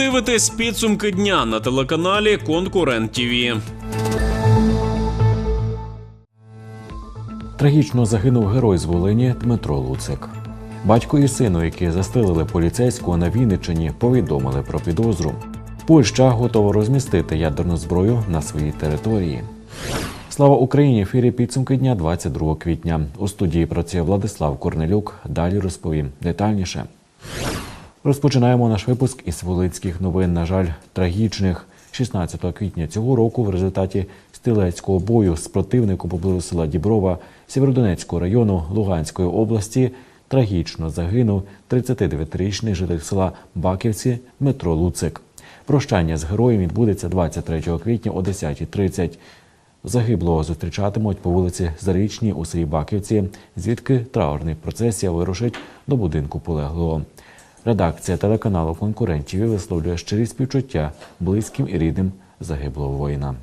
дивитесь підсумки дня на телеканалі Конкурент ТІВІ. Трагічно загинув герой з Волині Дмитро Луцик. Батько і сину, які застрелили поліцейського на Вінниччині, повідомили про підозру. Польща готова розмістити ядерну зброю на своїй території. Слава Україні! Ефірі підсумки дня 22 квітня. У студії працює Владислав Корнелюк. Далі розповім детальніше. Розпочинаємо наш випуск із Волинських новин. На жаль, трагічних 16 квітня цього року в результаті стрілецького бою з противником поблизу села Діброва Сєвєродонецького району Луганської області трагічно загинув 39-річний житель села Баківці Дмитро Луцик. Прощання з героєм відбудеться 23 квітня о 10.30. Загиблого зустрічатимуть по вулиці Зарічній у селі Баківці, звідки траурний процесія вирушить до будинку полеглого. Редакція телеканалу конкурентів висловлює щирі співчуття близьким і рідним загиблого воїна.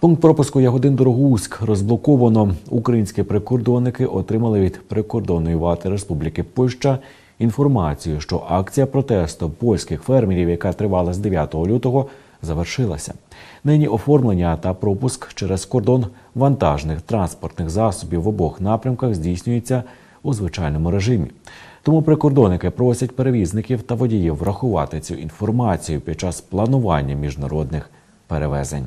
Пункт пропуску Ягодин Дорогуськ розблоковано. Українські прикордонники отримали від прикордонної вати Республіки Польща інформацію, що акція протесту польських фермерів, яка тривала з 9 лютого, завершилася. Нині оформлення та пропуск через кордон вантажних транспортних засобів в обох напрямках здійснюється у звичайному режимі. Тому прикордонники просять перевізників та водіїв врахувати цю інформацію під час планування міжнародних перевезень.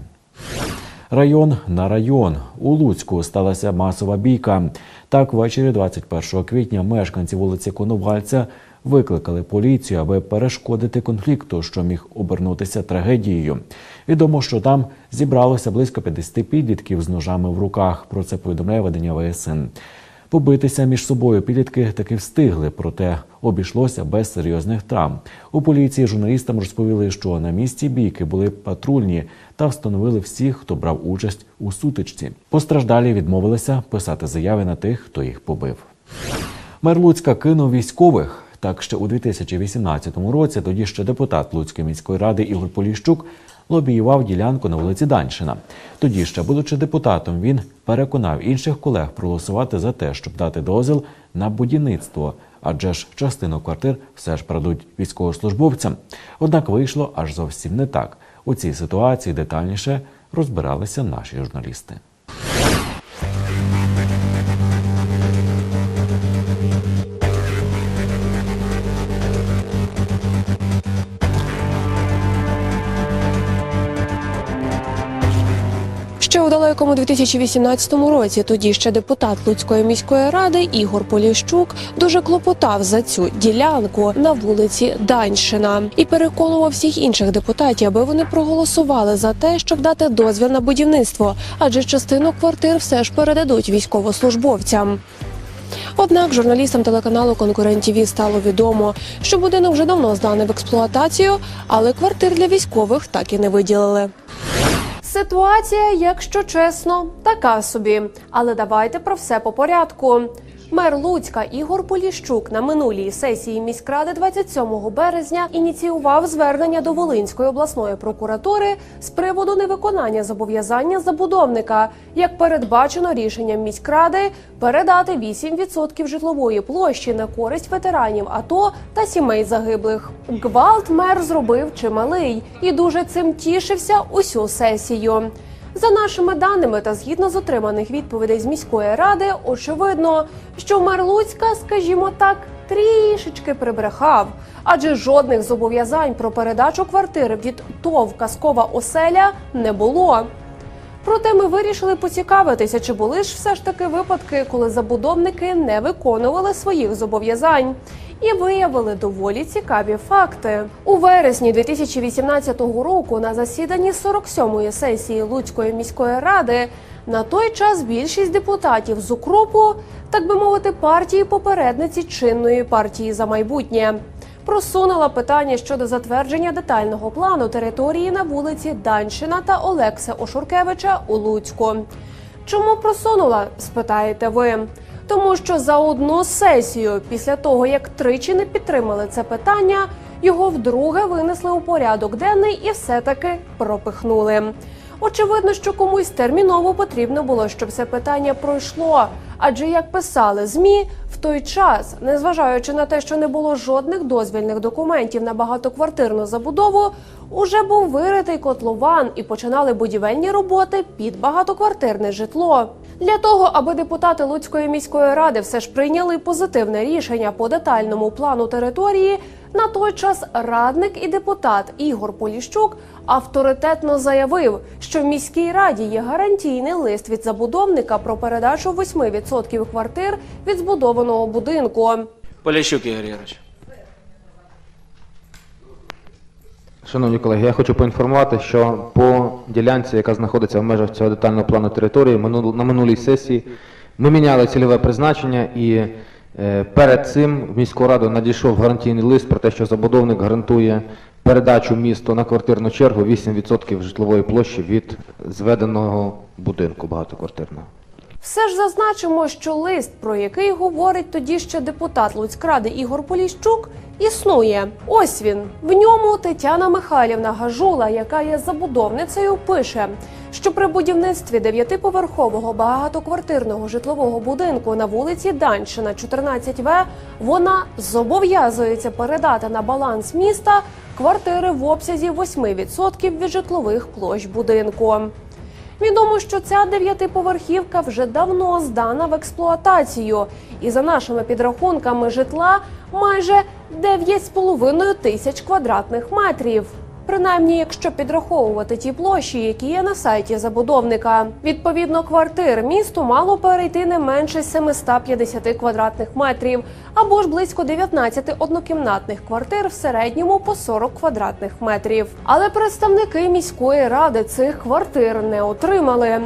Район на район у Луцьку сталася масова бійка. Так, ввечері 21 квітня мешканці вулиці Коновальця викликали поліцію, аби перешкодити конфлікту, що міг обернутися трагедією. Відомо, що там зібралося близько 50 підлітків з ножами в руках. Про це повідомляє видання ВСН. Побитися між собою підлітки таки встигли, проте обійшлося без серйозних травм. У поліції журналістам розповіли, що на місці бійки були патрульні та встановили всіх, хто брав участь у сутичці. Постраждалі відмовилися писати заяви на тих, хто їх побив. Мер Луцька кинув військових. Так ще у 2018 році тоді ще депутат Луцької міської ради Ігор Поліщук лобіював ділянку на вулиці Даншина. Тоді ще, будучи депутатом, він переконав інших колег проголосувати за те, щоб дати дозвіл на будівництво, адже ж частину квартир все ж продуть військовослужбовцям. Однак вийшло аж зовсім не так. У цій ситуації детальніше розбиралися наші журналісти. Ще у далекому 2018 році тоді ще депутат Луцької міської ради Ігор Поліщук дуже клопотав за цю ділянку на вулиці Даньшина і переконував всіх інших депутатів, аби вони проголосували за те, щоб дати дозвіл на будівництво, адже частину квартир все ж передадуть військовослужбовцям. Однак журналістам телеканалу Конкурент ТІВІ стало відомо, що будинок вже давно зданий в експлуатацію, але квартир для військових так і не виділили. Ситуація, якщо чесно, така собі. Але давайте про все по порядку. Мер Луцька Ігор Поліщук на минулій сесії міськради 27 березня ініціював звернення до Волинської обласної прокуратури з приводу невиконання зобов'язання забудовника, як передбачено рішенням міськради передати 8% житлової площі на користь ветеранів АТО та сімей загиблих. Гвалт мер зробив чималий і дуже цим тішився усю сесію. За нашими даними та згідно з отриманих відповідей з міської ради, очевидно, що мер Луцька, скажімо так, трішечки прибрехав, адже жодних зобов'язань про передачу квартири від ТОВ Казкова оселя не було. Проте ми вирішили поцікавитися, чи були ж все ж таки випадки, коли забудовники не виконували своїх зобов'язань. І виявили доволі цікаві факти у вересні 2018 року на засіданні 47-ї сесії Луцької міської ради на той час більшість депутатів з укропу, так би мовити, партії попередниці чинної партії за майбутнє просунула питання щодо затвердження детального плану території на вулиці Данщина та Олекса Ошуркевича у Луцьку. Чому просунула? спитаєте ви. Тому що за одну сесію, після того як тричі не підтримали це питання, його вдруге винесли у порядок денний і все таки пропихнули. Очевидно, що комусь терміново потрібно було, щоб це питання пройшло. Адже як писали змі, в той час, незважаючи на те, що не було жодних дозвільних документів на багатоквартирну забудову, уже був виритий котлован і починали будівельні роботи під багатоквартирне житло. Для того, аби депутати Луцької міської ради все ж прийняли позитивне рішення по детальному плану території, на той час радник і депутат Ігор Поліщук авторитетно заявив, що в міській раді є гарантійний лист від забудовника про передачу 8% квартир від збудованого будинку. Поліщук Ігор Ігорович. Шановні колеги, я хочу поінформувати, що по ділянці, яка знаходиться в межах цього детального плану території, на минулій сесії ми міняли цільове призначення і е, перед цим в міську раду надійшов гарантійний лист про те, що забудовник гарантує передачу місту на квартирну чергу 8% житлової площі від зведеного будинку багатоквартирного. Все ж зазначимо, що лист, про який говорить тоді ще депутат Луцькради Ігор Поліщук, існує. Ось він. В ньому Тетяна Михайлівна Гажула, яка є забудовницею, пише, що при будівництві дев'ятиповерхового багатоквартирного житлового будинку на вулиці Данщина, 14В, вона зобов'язується передати на баланс міста квартири в обсязі 8% від житлових площ будинку. Відомо, що ця дев'ятиповерхівка вже давно здана в експлуатацію, і за нашими підрахунками житла майже 9,5 тисяч квадратних метрів. Принаймні, якщо підраховувати ті площі, які є на сайті забудовника, відповідно квартир місту мало перейти не менше 750 квадратних метрів, або ж близько 19 однокімнатних квартир в середньому по 40 квадратних метрів. Але представники міської ради цих квартир не отримали.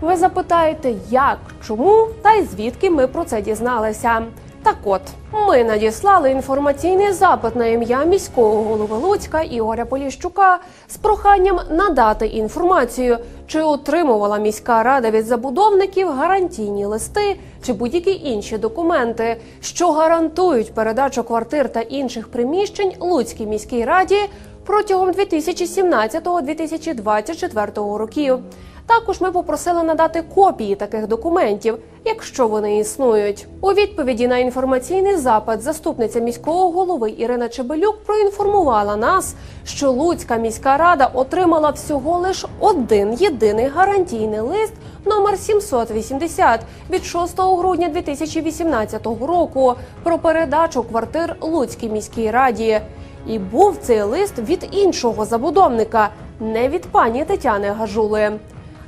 Ви запитаєте, як, чому та й звідки ми про це дізналися? Так от, ми надіслали інформаційний запит на ім'я міського голови Луцька Ігоря Поліщука з проханням надати інформацію, чи отримувала міська рада від забудовників гарантійні листи чи будь-які інші документи, що гарантують передачу квартир та інших приміщень Луцькій міській раді протягом 2017-2024 років. Також ми попросили надати копії таких документів, якщо вони існують. У відповіді на інформаційний запит заступниця міського голови Ірина Чебелюк проінформувала нас, що Луцька міська рада отримала всього лиш один єдиний гарантійний лист номер 780 від 6 грудня 2018 року про передачу квартир Луцькій міській раді. І був цей лист від іншого забудовника, не від пані Тетяни Гажули.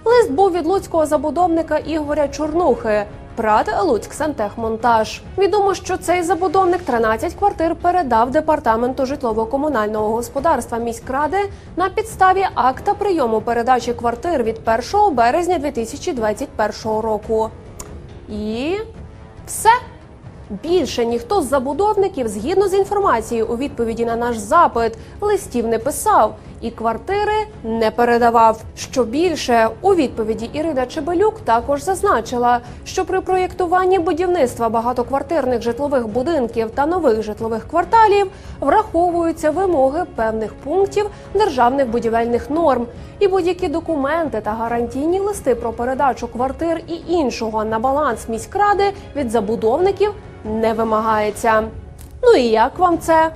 Лист був від луцького забудовника Ігоря Чорнухи. Прад Луцьк Сантехмонтаж. Відомо, що цей забудовник 13 квартир передав департаменту житлово-комунального господарства міськради на підставі акта прийому передачі квартир від 1 березня 2021 року. І все. Більше ніхто з забудовників, згідно з інформацією у відповіді на наш запит, листів не писав і квартири не передавав. Що більше у відповіді Ірина Чебелюк також зазначила, що при проєктуванні будівництва багатоквартирних житлових будинків та нових житлових кварталів враховуються вимоги певних пунктів державних будівельних норм, і будь-які документи та гарантійні листи про передачу квартир і іншого на баланс міськради від забудовників не вимагається. Ну і як вам це?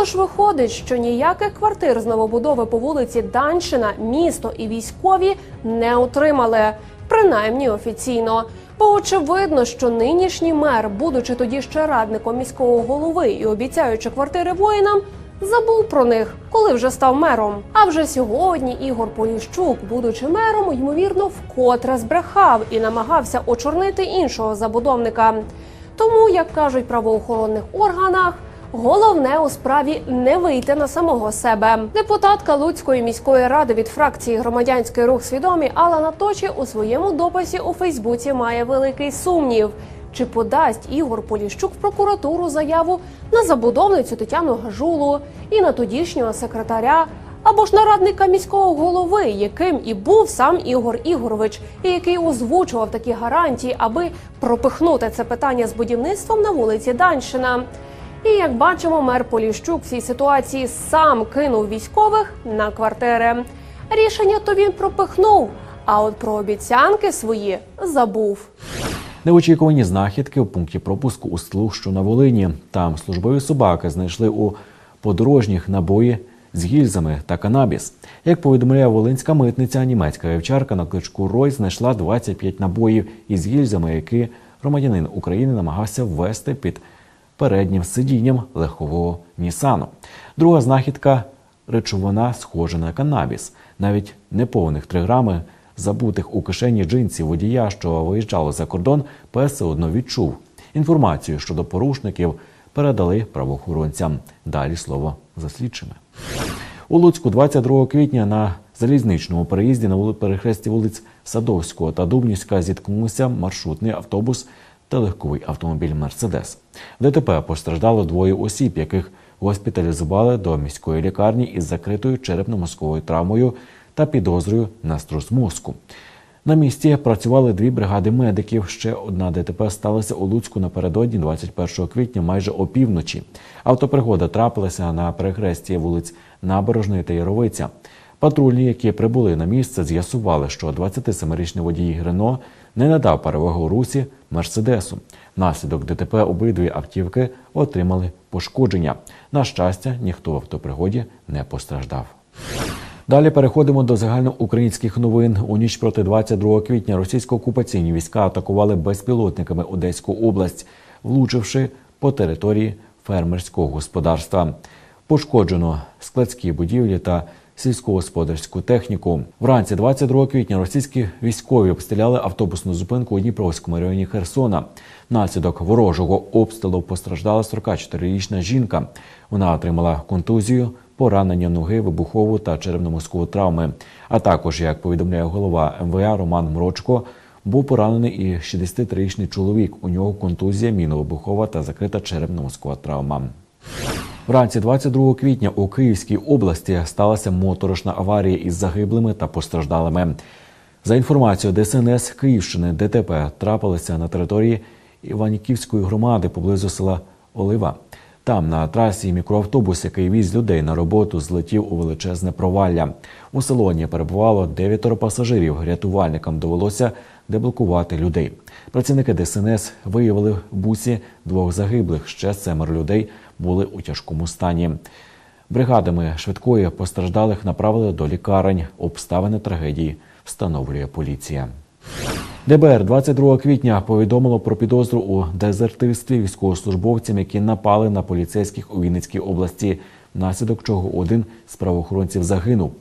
Тож виходить, що ніяких квартир з новобудови по вулиці Данщина місто і військові не отримали, принаймні офіційно. Бо очевидно, що нинішній мер, будучи тоді ще радником міського голови і обіцяючи квартири воїнам, забув про них, коли вже став мером. А вже сьогодні Ігор Поліщук, будучи мером, ймовірно, вкотре збрехав і намагався очорнити іншого забудовника. Тому, як кажуть правоохоронних органах, головне у справі не вийти на самого себе. Депутатка Луцької міської ради від фракції громадянський рух свідомі Алла Точі у своєму дописі у Фейсбуці має великий сумнів. Чи подасть Ігор Поліщук в прокуратуру заяву на забудовницю Тетяну Гажулу і на тодішнього секретаря або ж на радника міського голови, яким і був сам Ігор Ігорович, і який озвучував такі гарантії, аби пропихнути це питання з будівництвом на вулиці Данщина. І як бачимо, мер Поліщук в цій ситуації сам кинув військових на квартири. Рішення то він пропихнув, а от про обіцянки свої забув. Неочікувані знахідки у пункті пропуску у селу, що на Волині. Там службові собаки знайшли у подорожніх набої з гільзами та канабіс. Як повідомляє волинська митниця, німецька вівчарка на кличку Рой знайшла 25 набоїв із гільзами, які громадянин України намагався ввести під переднім сидінням легкового Нісану. Друга знахідка речовина схожа на канабіс. Навіть неповних 3 грами забутих у кишені джинсів водія, що виїжджали за кордон, пес все одно відчув. Інформацію щодо порушників передали правоохоронцям. Далі слово за слідчими. У Луцьку 22 квітня на залізничному переїзді на перехресті вулиць Садовського та Дубнівська зіткнувся маршрутний автобус та легковий автомобіль Мерседес. В ДТП постраждало двоє осіб, яких госпіталізували до міської лікарні із закритою черепно-мозковою травмою та підозрою на струс мозку. На місці працювали дві бригади медиків. Ще одна ДТП сталася у Луцьку напередодні 21 квітня, майже опівночі. Автопригода трапилася на перехресті вулиць Набережної та Яровиця. Патрульні, які прибули на місце, з'ясували, що 27-річний водій Грено не надав перевагу русі Мерседесу. Внаслідок ДТП обидві автівки отримали пошкодження. На щастя, ніхто в автопригоді не постраждав. Далі переходимо до загальноукраїнських новин. У ніч проти 22 квітня російсько-окупаційні війська атакували безпілотниками Одеську область, влучивши по території фермерського господарства. Пошкоджено складські будівлі та сільськогосподарську техніку. Вранці 22 квітня російські військові обстріляли автобусну зупинку у Дніпровському районі Херсона. Внаслідок ворожого обстрілу постраждала 44-річна жінка. Вона отримала контузію, поранення ноги, вибухову та черепно-мозкову травми. А також, як повідомляє голова МВА Роман Мрочко, був поранений і 63-річний чоловік. У нього контузія, міновибухова та закрита черепно-мозкова травма. Вранці 22 квітня у Київській області сталася моторошна аварія із загиблими та постраждалими. За інформацією ДСНС Київщини, ДТП трапилося на території Іваніківської громади поблизу села Олива. Там на трасі мікроавтобус, який віз людей на роботу, злетів у величезне провалля. У салоні перебувало дев'ятеро пасажирів. Рятувальникам довелося деблокувати людей. Працівники ДСНС виявили в бусі двох загиблих. Ще семеро людей були у тяжкому стані. Бригадами швидкої постраждалих направили до лікарень. Обставини трагедії встановлює поліція. ДБР 22 квітня повідомило про підозру у дезертирстві військовослужбовцям, які напали на поліцейських у Вінницькій області, внаслідок чого один з правоохоронців загинув.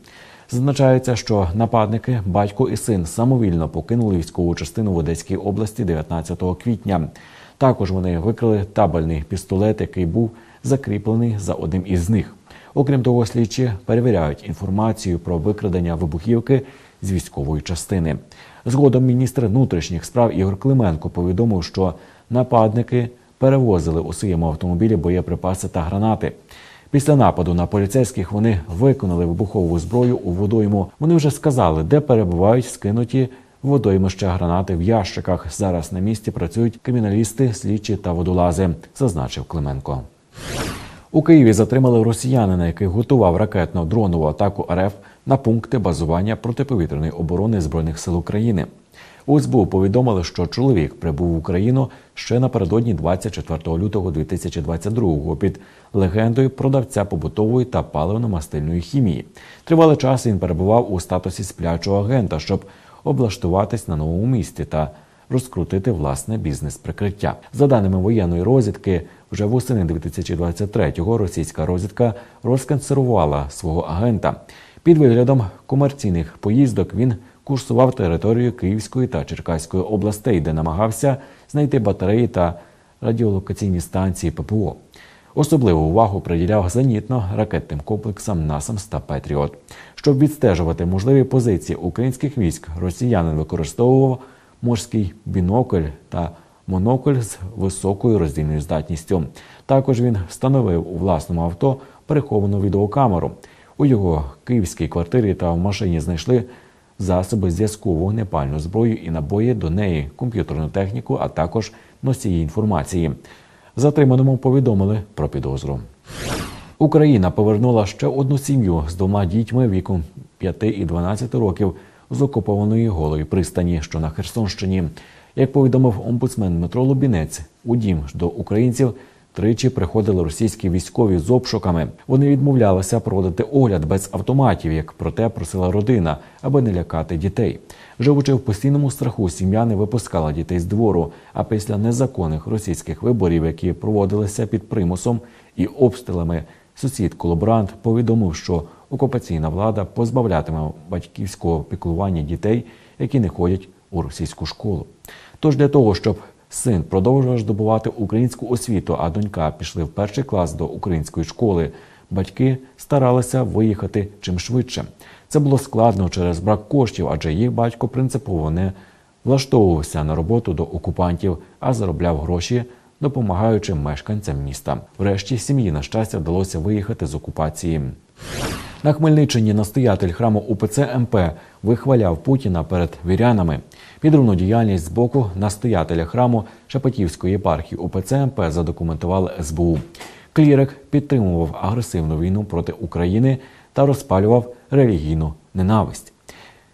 Зазначається, що нападники, батько і син самовільно покинули військову частину в Одеській області 19 квітня. Також вони викрили табельний пістолет, який був закріплений за одним із них. Окрім того, слідчі перевіряють інформацію про викрадення вибухівки з військової частини. Згодом міністр внутрішніх справ Ігор Клименко повідомив, що нападники перевозили у своєму автомобілі боєприпаси та гранати. Після нападу на поліцейських вони виконали вибухову зброю у водойму. Вони вже сказали, де перебувають скинуті водоймища гранати в ящиках. Зараз на місці працюють криміналісти, слідчі та водолази, зазначив Клименко. У Києві затримали росіянина, який готував ракетно-дронову атаку РФ на пункти базування протиповітряної оборони збройних сил України. У СБУ повідомили, що чоловік прибув в Україну ще напередодні 24 лютого 2022 під легендою продавця побутової та паливно-мастильної хімії. Тривалий час він перебував у статусі сплячого агента, щоб облаштуватись на новому місці та розкрутити власне бізнес-прикриття. За даними воєнної розвідки, вже восени 2023-го російська розвідка розконсервувала свого агента. Під виглядом комерційних поїздок він курсував територію Київської та Черкаської областей, де намагався знайти батареї та радіолокаційні станції ППО. Особливу увагу приділяв зенітно-ракетним комплексам «Насамс» та Петріот. Щоб відстежувати можливі позиції українських військ, росіянин використовував морський бінокль та монокль з високою роздільною здатністю. Також він встановив у власному авто переховану відеокамеру. У його київській квартирі та в машині знайшли засоби зв'язку, вогнепальну зброю і набої до неї, комп'ютерну техніку, а також носії інформації. Затриманому повідомили про підозру. Україна повернула ще одну сім'ю з двома дітьми віком 5 і 12 років з окупованої голої пристані, що на Херсонщині. Як повідомив омбудсмен Дмитро Лубінець, у дім до українців тричі приходили російські військові з обшуками. Вони відмовлялися проводити огляд без автоматів, як проте просила родина, аби не лякати дітей. Живучи в постійному страху, сім'я не випускала дітей з двору. А після незаконних російських виборів, які проводилися під примусом і обстрілами, сусід колаборант повідомив, що окупаційна влада позбавлятиме батьківського піклування дітей, які не ходять у російську школу. Тож для того, щоб син продовжував здобувати українську освіту, а донька пішли в перший клас до української школи, батьки старалися виїхати чим швидше. Це було складно через брак коштів, адже їх батько принципово не влаштовувався на роботу до окупантів, а заробляв гроші, допомагаючи мешканцям міста. Врешті сім'ї, на щастя, вдалося виїхати з окупації. На Хмельниччині настоятель храму УПЦ МП вихваляв Путіна перед вірянами. Підривну діяльність з боку настоятеля храму Шепетівської єпархії УПЦ МП задокументували СБУ. Клірик підтримував агресивну війну проти України та розпалював релігійну ненависть.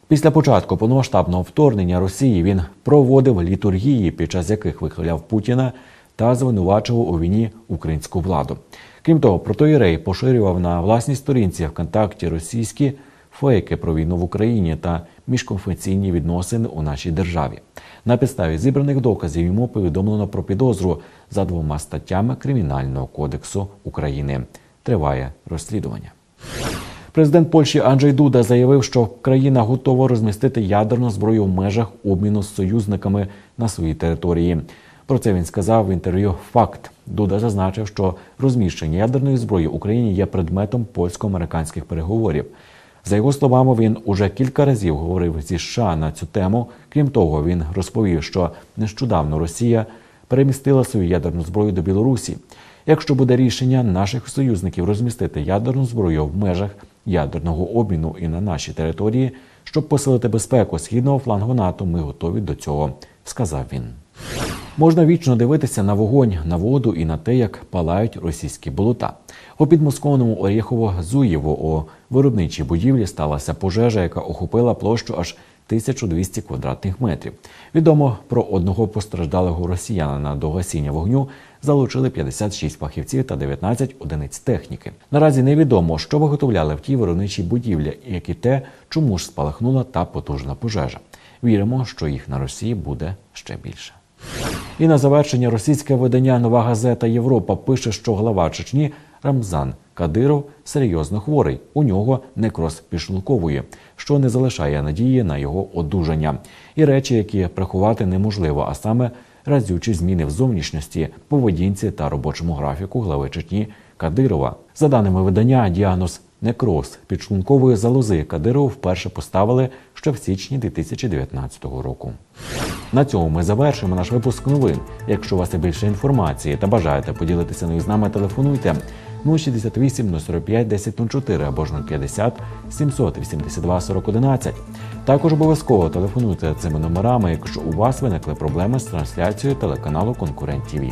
Після початку повномасштабного вторгнення Росії він проводив літургії, під час яких вихваляв Путіна та звинувачував у війні українську владу. Крім того, протоїрей поширював на власній сторінці ВКонтакті російські фейки про війну в Україні та міжконфесійні відносини у нашій державі. На підставі зібраних доказів йому повідомлено про підозру за двома статтями Кримінального кодексу України. Триває розслідування. Президент Польщі Анджей Дуда заявив, що країна готова розмістити ядерну зброю в межах обміну з союзниками на своїй території. Про це він сказав в інтерв'ю. Факт Дуда зазначив, що розміщення ядерної зброї в Україні є предметом польсько-американських переговорів. За його словами, він уже кілька разів говорив зі США на цю тему. Крім того, він розповів, що нещодавно Росія перемістила свою ядерну зброю до Білорусі. Якщо буде рішення наших союзників розмістити ядерну зброю в межах ядерного обміну і на нашій території, щоб посилити безпеку східного флангу НАТО, ми готові до цього, сказав він. Можна вічно дивитися на вогонь, на воду і на те, як палають російські болота. У підмосковному Орєхово-Зуєво у виробничій будівлі сталася пожежа, яка охопила площу аж 1200 квадратних метрів. Відомо про одного постраждалого росіянина до гасіння вогню залучили 56 фахівців та 19 одиниць техніки. Наразі невідомо, що виготовляли в тій виробничій будівлі, як і те, чому ж спалахнула та потужна пожежа. Віримо, що їх на Росії буде ще більше. І на завершення російське видання Нова газета Європа пише, що глава Чечні Рамзан Кадиров серйозно хворий. У нього некроз підшлункової, що не залишає надії на його одужання. І речі, які приховати неможливо, а саме разючі зміни в зовнішності, поведінці та робочому графіку глави Чечні Кадирова. За даними видання, діагноз некроз підшлункової залози Кадирову вперше поставили ще в січні 2019 року. На цьому ми завершимо наш випуск новин. Якщо у вас є більше інформації та бажаєте поділитися нею з нами, телефонуйте 068 045 1004 або ж 050 782 4011. Також обов'язково телефонуйте цими номерами, якщо у вас виникли проблеми з трансляцією телеканалу Конкурент ТВ.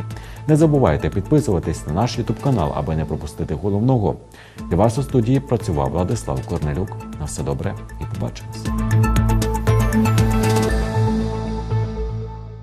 Не забувайте підписуватись на наш YouTube канал, аби не пропустити головного. Для вас у студії працював Владислав Корнелюк. На все добре і побачимось.